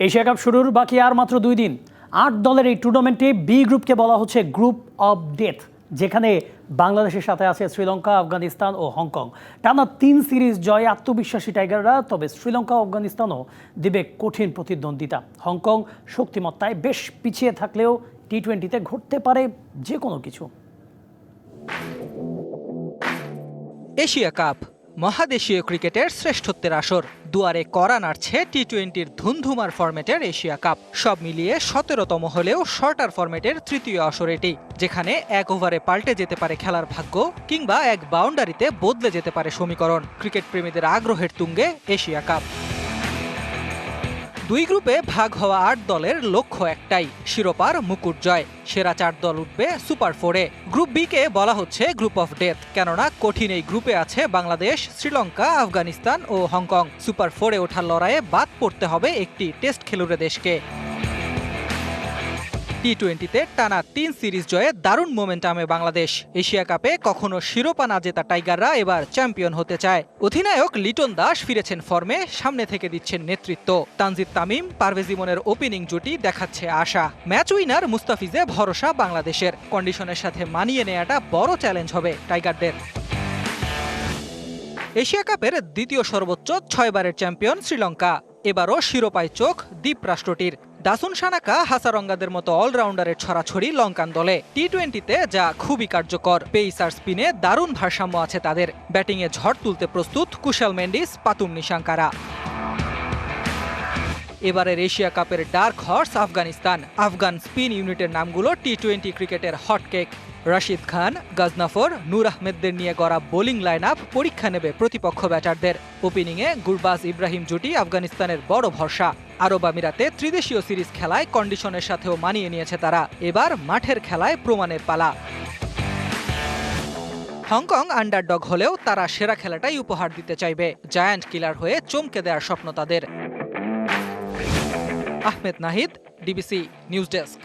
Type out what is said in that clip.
Asia cup শুরুর বাকি আর মাত্র দুই দিন। আট দলের এই টুর্নামেন্টে বি গ্রুপকে বলা হচ্ছে গ্রুপ অব ডেথ, যেখানে বাংলাদেশের সাথে আছে শ্রীলঙ্কা, আফগানিস্তান ও হংকং। টানা তিন সিরিজ জয়ে আত্মবিশ্বাসী টাইগাররা, তবে শ্রীলঙ্কা আফগানিস্তানও দিবে কঠিন প্রতিদ্বন্দ্বিতা। হংকং শক্তিমত্তায় বেশ পিছিয়ে থাকলেও টি টোয়েন্টিতে ঘটতে পারে যে কোনো কিছু। এশিয়া কাপ মহাদেশীয় ক্রিকেটের শ্রেষ্ঠত্বের আসর। দুয়ারে করা নাড়ছে টি টোয়েন্টির ধুমধুমার ফরম্যাটের এশিয়া কাপ। সব মিলিয়ে সতেরোতম হলেও শর্টার ফরম্যাটের তৃতীয় আসর এটি, যেখানে এক ওভারে পাল্টে যেতে পারে খেলার ভাগ্য কিংবা এক বাউন্ডারিতে বদলে যেতে পারে সমীকরণ। ক্রিকেট প্রেমীদের আগ্রহের তুঙ্গে এশিয়া কাপ। দুই গ্রুপে ভাগ হওয়া আট দলের লক্ষ্য একটাই, শিরোপার মুকুট জয়। সেরা চার দল উঠবে সুপার ফোরে। গ্রুপ বি কে বলা হচ্ছে গ্রুপ অফ ডেথ, কেননা কঠিন এই গ্রুপে আছে বাংলাদেশ, শ্রীলঙ্কা, আফগানিস্তান ও হংকং। সুপার ফোরে ওঠার লড়াইয়ে বাদ পড়তে হবে একটি টেস্ট খেলুড়ে দেশকে। টি টোয়েন্টিতে টানা তিন সিরিজ জয়ে দারুণ মোমেন্টামে বাংলাদেশ। এশিয়া কাপে কখনো শিরোপা না জেতা টাইগাররা এবার চ্যাম্পিয়ন হতে চায়। অধিনায়ক লিটন দাস ফিরেছেন ফর্মে, সামনে থেকে দিচ্ছেন নেতৃত্ব। তানজিদ তামিম, পারভেজ ইমনের ওপেনিং জুটি দেখাচ্ছে আশা। ম্যাচ উইনার মুস্তাফিজে ভরসা বাংলাদেশের। কন্ডিশনের সাথে মানিয়ে নেওয়াটা বড় চ্যালেঞ্জ হবে টাইগারদের। এশিয়া কাপের দ্বিতীয় সর্বোচ্চ ছয়বারের চ্যাম্পিয়ন শ্রীলঙ্কা, এবারও শিরোপায় চোখ দ্বীপ রাষ্ট্রটির। দাসুন সানাকা হাসারঙ্গাদের মতো অলরাউন্ডারের ছড়াছড়ি লঙ্কান দলে। টি টোয়েন্টিতে যা খুবই কার্যকর পেইস আর স্পিনে দারুণ ভারসাম্য আছে তাদের। ব্যাটিংয়ে ঝড় তুলতে প্রস্তুত কুশাল মেন্ডিস, পাতুম নিশাঙ্কারা। এবারের এশিয়া কাপের dark horse Afghanistan, Afghan spin ইউনিটের নামগুলো টি টোয়েন্টি ক্রিকেটের হটকেক রশিদ খান, গাজনাফর, নূর আহমেদদের নিয়ে গড়া বোলিং লাইন আপ পরীক্ষা নেবে প্রতিপক্ষ ব্যাটারদের। ওপেনিংয়ে গুরবাজ ইব্রাহিম জুটি আফগানিস্তানের বড় ভরসা। আরব আমিরাতে ত্রিদেশীয় সিরিজ খেলায় কন্ডিশনের সাথেও মানিয়ে নিয়েছে তারা। এবার মাঠের খেলায় প্রমাণের পালা। হংকং আন্ডারডগ হলেও তারা সেরা খেলাটাই উপহার দিতে চাইবে। জায়ান্ট কিলার হয়ে চমকে দেওয়ার স্বপ্ন তাদের। Ahmed Nahid DBC news desk